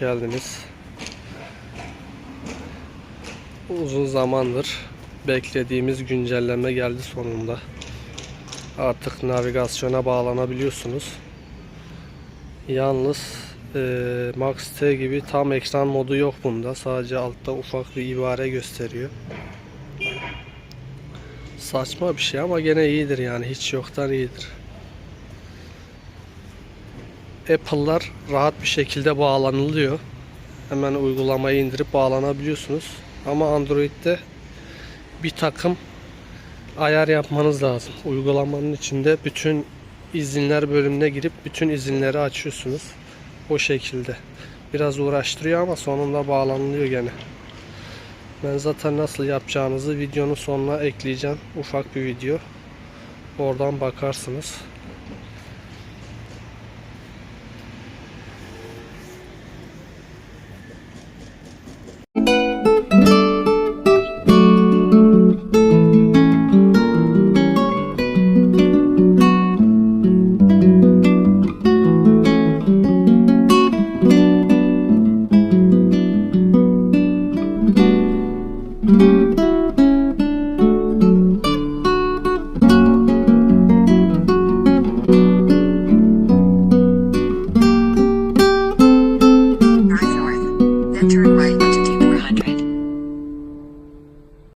geldiniz. Uzun zamandır beklediğimiz güncelleme geldi sonunda. Artık navigasyona bağlanabiliyorsunuz. Yalnız eee Max T gibi tam ekran modu yok bunda. Sadece altta ufak bir ibare gösteriyor. Saçma bir şey ama gene iyidir yani hiç yoktan iyidir. Apple'lar rahat bir şekilde bağlanılıyor. Hemen uygulamayı indirip bağlanabiliyorsunuz. Ama Android'de bir takım ayar yapmanız lazım. Uygulamanın içinde bütün izinler bölümüne girip bütün izinleri açıyorsunuz. O şekilde. Biraz uğraştırıyor ama sonunda bağlanılıyor gene. Ben zaten nasıl yapacağınızı videonun sonuna ekleyeceğim. Ufak bir video. Oradan bakarsınız.